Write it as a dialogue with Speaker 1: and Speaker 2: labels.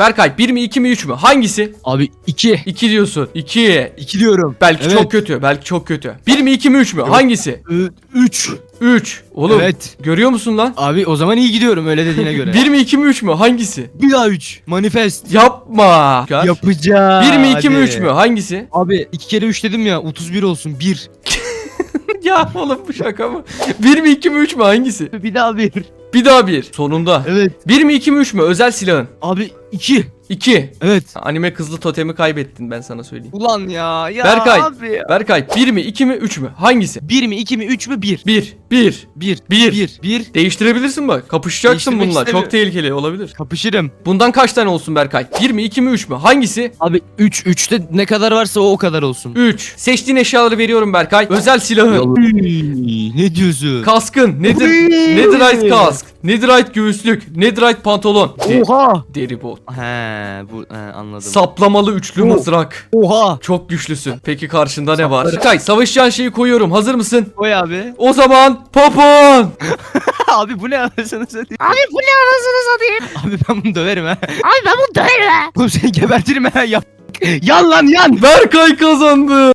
Speaker 1: Berkay 1 mi 2 mi 3 mü? Hangisi?
Speaker 2: Abi 2.
Speaker 1: 2 diyorsun. 2.
Speaker 2: 2 diyorum.
Speaker 1: Belki
Speaker 2: Evet.
Speaker 1: çok kötü. Belki çok kötü. 1 mi 2 mi 3 mü? Hangisi?
Speaker 2: 3.
Speaker 1: 3. Oğlum
Speaker 2: Evet.
Speaker 1: görüyor musun lan?
Speaker 2: Abi o zaman iyi gidiyorum öyle dediğine göre.
Speaker 1: 1 mi 2 mi 3 mü? Hangisi?
Speaker 2: Bir daha 3. Manifest.
Speaker 1: Yapma.
Speaker 2: Yapacağım.
Speaker 1: 1 mi 2 mi 3 mü? Hangisi?
Speaker 2: Abi 2 kere 3 dedim ya 31 olsun 1.
Speaker 1: ya oğlum bu şaka mı? 1 mi 2 mi 3 mü? Hangisi?
Speaker 2: Bir daha 1.
Speaker 1: Bir daha 1. Sonunda.
Speaker 2: Evet.
Speaker 1: 1 mi 2 mi 3 mü? Özel silahın.
Speaker 2: Abi 2.
Speaker 1: 2.
Speaker 2: Evet.
Speaker 1: Anime kızlı totemi kaybettin ben sana söyleyeyim.
Speaker 2: Ulan ya. Ya
Speaker 1: Berkay.
Speaker 2: abi ya.
Speaker 1: Berkay 1 mi 2 mi 3 mü? Hangisi?
Speaker 2: 1 mi 2 mi 3 mü 1.
Speaker 1: 1. 1.
Speaker 2: 1.
Speaker 1: Bir.
Speaker 2: 1. 1.
Speaker 1: Değiştirebilirsin bak. Kapışacaksın
Speaker 2: Değiştirmek
Speaker 1: bununla. Çok
Speaker 2: istemiyorum.
Speaker 1: tehlikeli olabilir.
Speaker 2: Kapışırım.
Speaker 1: Bundan kaç tane olsun Berkay? 1 mi 2 mi 3 mü? Hangisi?
Speaker 2: Abi 3 3'te ne kadar varsa o o kadar olsun.
Speaker 1: 3. Seçtiğin eşyaları veriyorum Berkay. Özel silahın.
Speaker 2: Uy, ne diyorsun?
Speaker 1: Kaskın. Nedir? Netherite kask. Netherite göğüslük. Netherite pantolon. De-
Speaker 2: Oha.
Speaker 1: deri bot.
Speaker 2: He bu he, anladım.
Speaker 1: Saplamalı üçlü
Speaker 2: Oh.
Speaker 1: mızrak.
Speaker 2: Oha.
Speaker 1: Çok güçlüsün. Peki karşında ne var? Berkay savaşacağın şeyi koyuyorum. Hazır mısın?
Speaker 2: Oy abi.
Speaker 1: O zaman popon.
Speaker 2: abi bu ne anasını satayım.
Speaker 3: Abi bu ne anasını satayım?
Speaker 2: Abi ben bunu döverim ha.
Speaker 3: Abi ben bunu döverim ha.
Speaker 2: Oğlum seni gebertirim ha. Yap. Yan lan yan.
Speaker 1: Berkay kazandı.